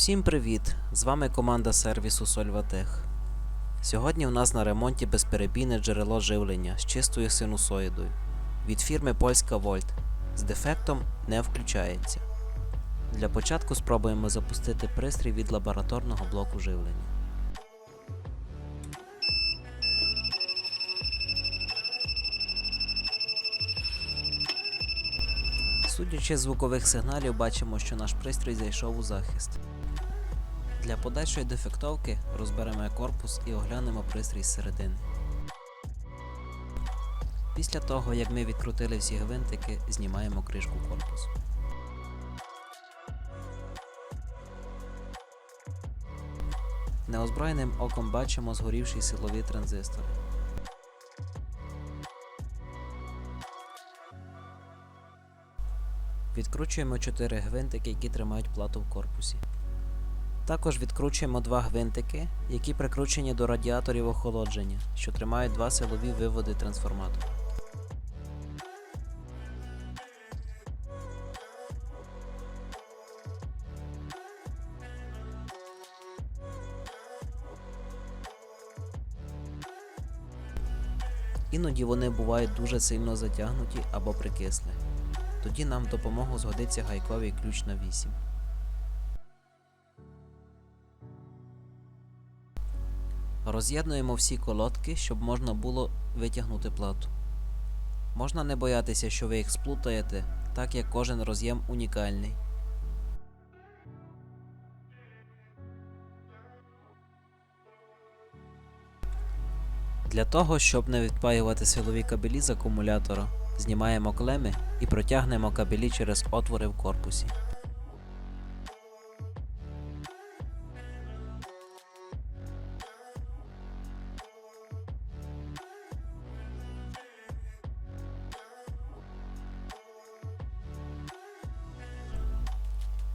Всім привіт! З вами команда сервісу Сольватех. Сьогодні у нас на ремонті безперебійне джерело живлення з чистою синусоїдою від фірми Польська Вольт. З дефектом не включається. Для початку спробуємо запустити пристрій від лабораторного блоку живлення. Судячи з звукових сигналів, бачимо, що наш пристрій зайшов у захист. Для подальшої дефектовки розберемо корпус і оглянемо пристрій зсередини. Після того, як ми відкрутили всі гвинтики, знімаємо кришку корпусу. Неозброєним оком бачимо згорівші силові транзистори. Відкручуємо 4 гвинтики, які тримають плату в корпусі. Також відкручуємо два гвинтики, які прикручені до радіаторів охолодження, що тримають два силові виводи трансформатора. Іноді вони бувають дуже сильно затягнуті або прикисли. Тоді нам в допомогу згодиться гайковий ключ на 8. Роз'єднуємо всі колодки, щоб можна було витягнути плату. Можна не боятися, що ви їх сплутаєте, так як кожен роз'єм унікальний. Для того, щоб не відпаювати силові кабелі з акумулятора, знімаємо клеми і протягнемо кабелі через отвори в корпусі.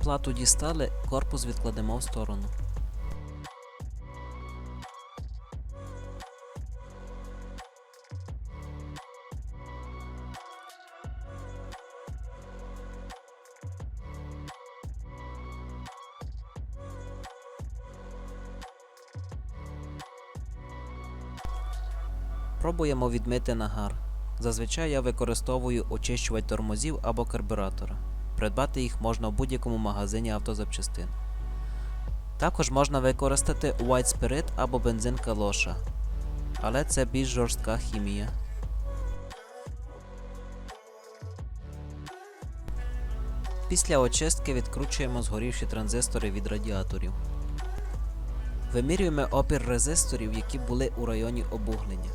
Плату дістали, корпус відкладемо в сторону. Пробуємо відмити нагар. Зазвичай я використовую очищувач тормозів або карбюратора. Придбати їх можна в будь-якому магазині автозапчастин. Також можна використати White Spirit або бензин калоша, але це більш жорстка хімія. Після очистки відкручуємо згорівші транзистори від радіаторів. Вимірюємо опір резисторів, які були у районі обуглення.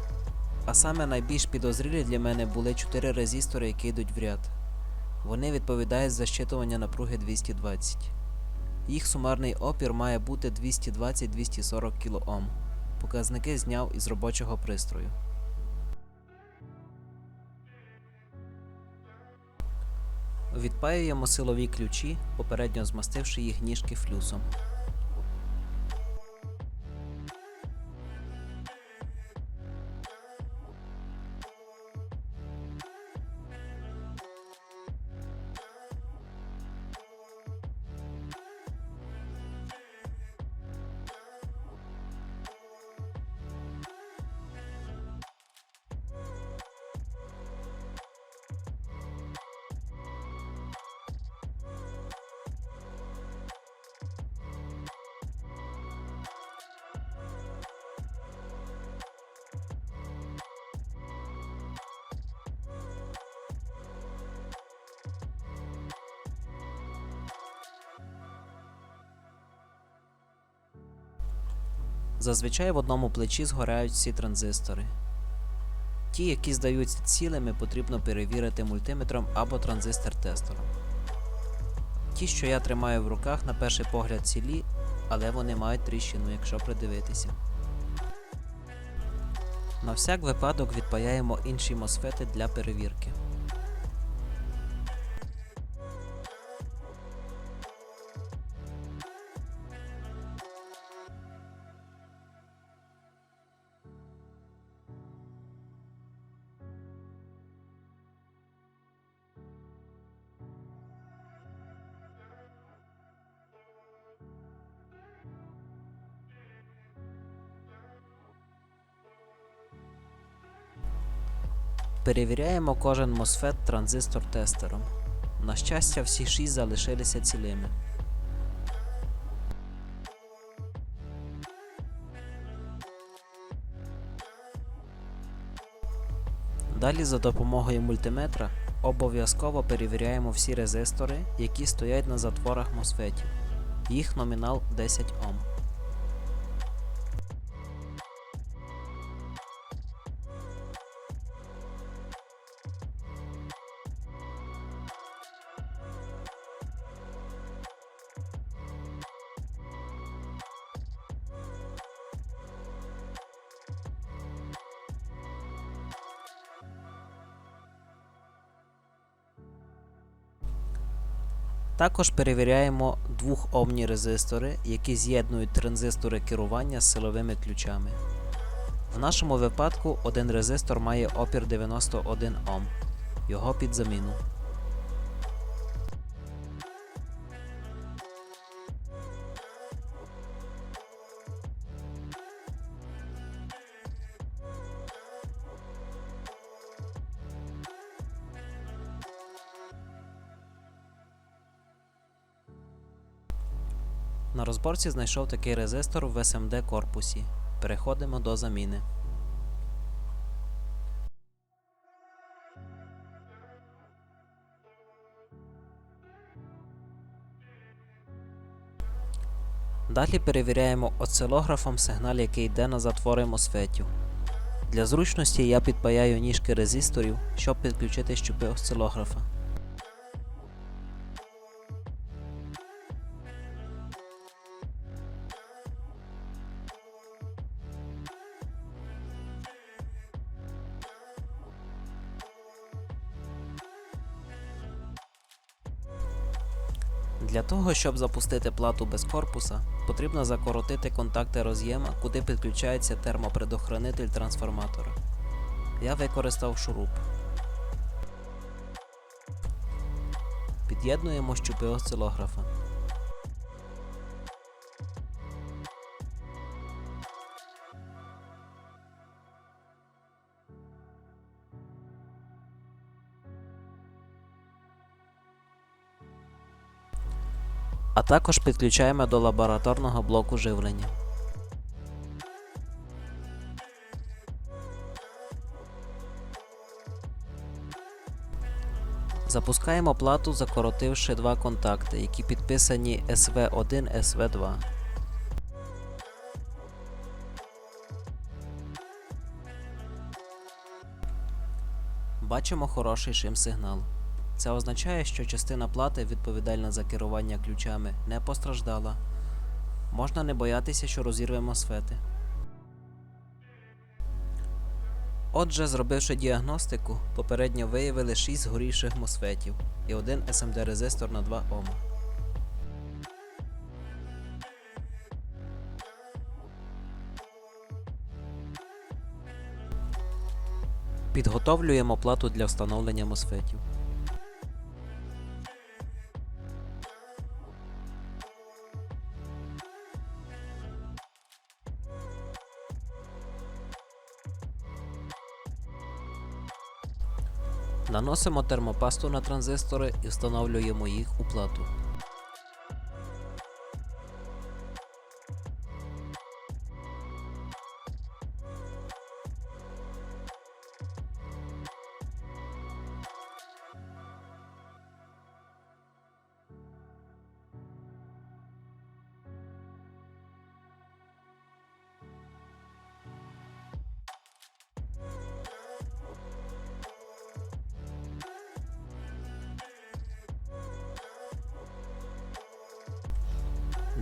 А саме найбільш підозрілі для мене були 4 резистори, які йдуть в ряд. Вони відповідають за щитування напруги 220. Їх сумарний опір має бути 220-240 кОм. Показники зняв із робочого пристрою. Відпаюємо силові ключі, попередньо змастивши їх ніжки флюсом. Зазвичай в одному плечі згорають всі транзистори. Ті, які здаються цілими, потрібно перевірити мультиметром або транзистор-тестером. Ті, що я тримаю в руках, на перший погляд цілі, але вони мають тріщину, якщо придивитися. На всяк випадок відпаяємо інші мосфети для перевірки. Перевіряємо кожен MOSFET транзистор тестером. На щастя, всі 6 залишилися цілими. Далі за допомогою мультиметра обов'язково перевіряємо всі резистори, які стоять на затворах MOSFET. Їх номінал 10 Ом. Також перевіряємо двохомні резистори, які з'єднують транзистори керування з силовими ключами. В нашому випадку один резистор має опір 91 Ом. Його під заміну. На розборці знайшов такий резистор в SMD корпусі. Переходимо до заміни. Далі перевіряємо осцилографом сигнал, який йде на затвори MOSFET. Для зручності я підпаяю ніжки резисторів, щоб підключити щупи осцилографа. Того, щоб запустити плату без корпуса, потрібно закоротити контакти роз'єма, куди підключається термопредохранитель трансформатора. Я використав шуруп. Під'єднуємо щупи осцилографа. А також підключаємо до лабораторного блоку живлення. Запускаємо плату, закоротивши два контакти, які підписані SV1 SV2. Бачимо хороший шим-сигнал. Це означає, що частина плати, відповідальна за керування ключами, не постраждала. Можна не боятися, що розірвемо сфети. Отже, зробивши діагностику, попередньо виявили 6 згорівших мосфетів і один SMD резистор на 2 Ом. Підготовлюємо плату для встановлення мосфетів. Наносимо термопасту на транзистори і встановлюємо їх у плату.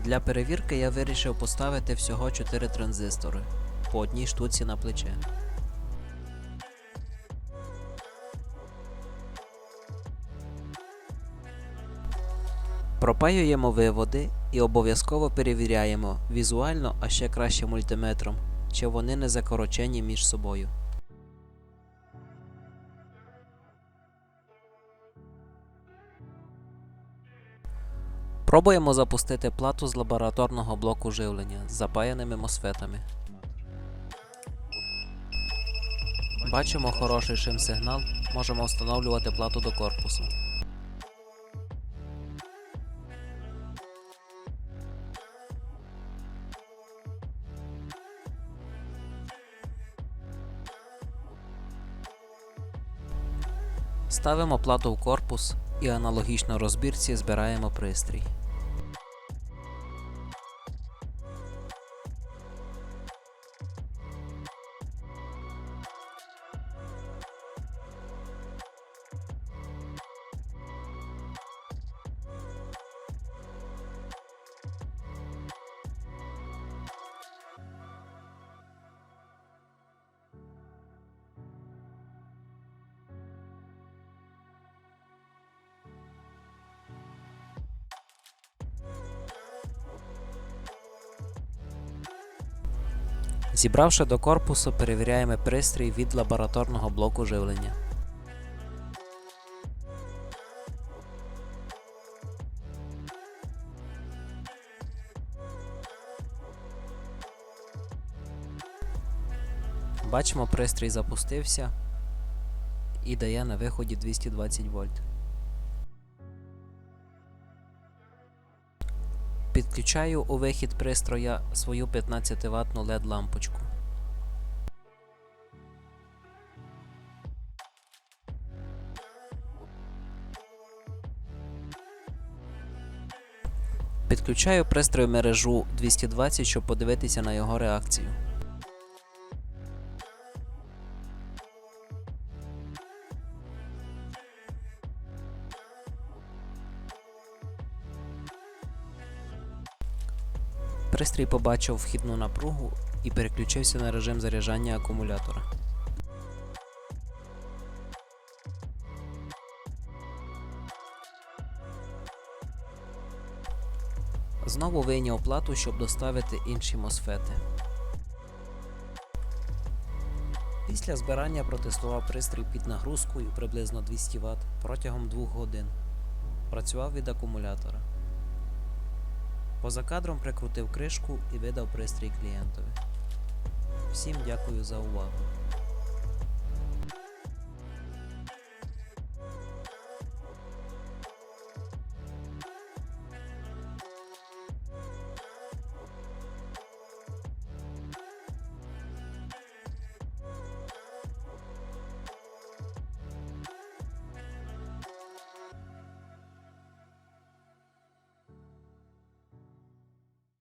Для перевірки я вирішив поставити всього 4 транзистори по одній штуці на плече. Пропаюємо виводи і обов'язково перевіряємо візуально, а ще краще мультиметром, чи вони не закорочені між собою. Пробуємо запустити плату з лабораторного блоку живлення з запаяними мосфетами. Бачимо хороший шим-сигнал, можемо встановлювати плату до корпусу. Ставимо плату в корпус і аналогічно розбірці збираємо пристрій. Зібравши до корпусу, перевіряємо пристрій від лабораторного блоку живлення. Бачимо, пристрій запустився і дає на виході 220 вольт. Підключаю у вихід пристроя свою 15 ваттну LED лампочку. Підключаю пристрою мережу 220, щоб подивитися на його реакцію. Пристрій побачив вхідну напругу і переключився на режим заряджання акумулятора. Знову вийняв плату, щоб доставити інші мосфети. Після збирання протестував пристрій під нагрузкою приблизно 200 Вт протягом 2 годин. Працював від акумулятора. Поза кадром прикрутив кришку і видав пристрій клієнтові. Всім дякую за увагу.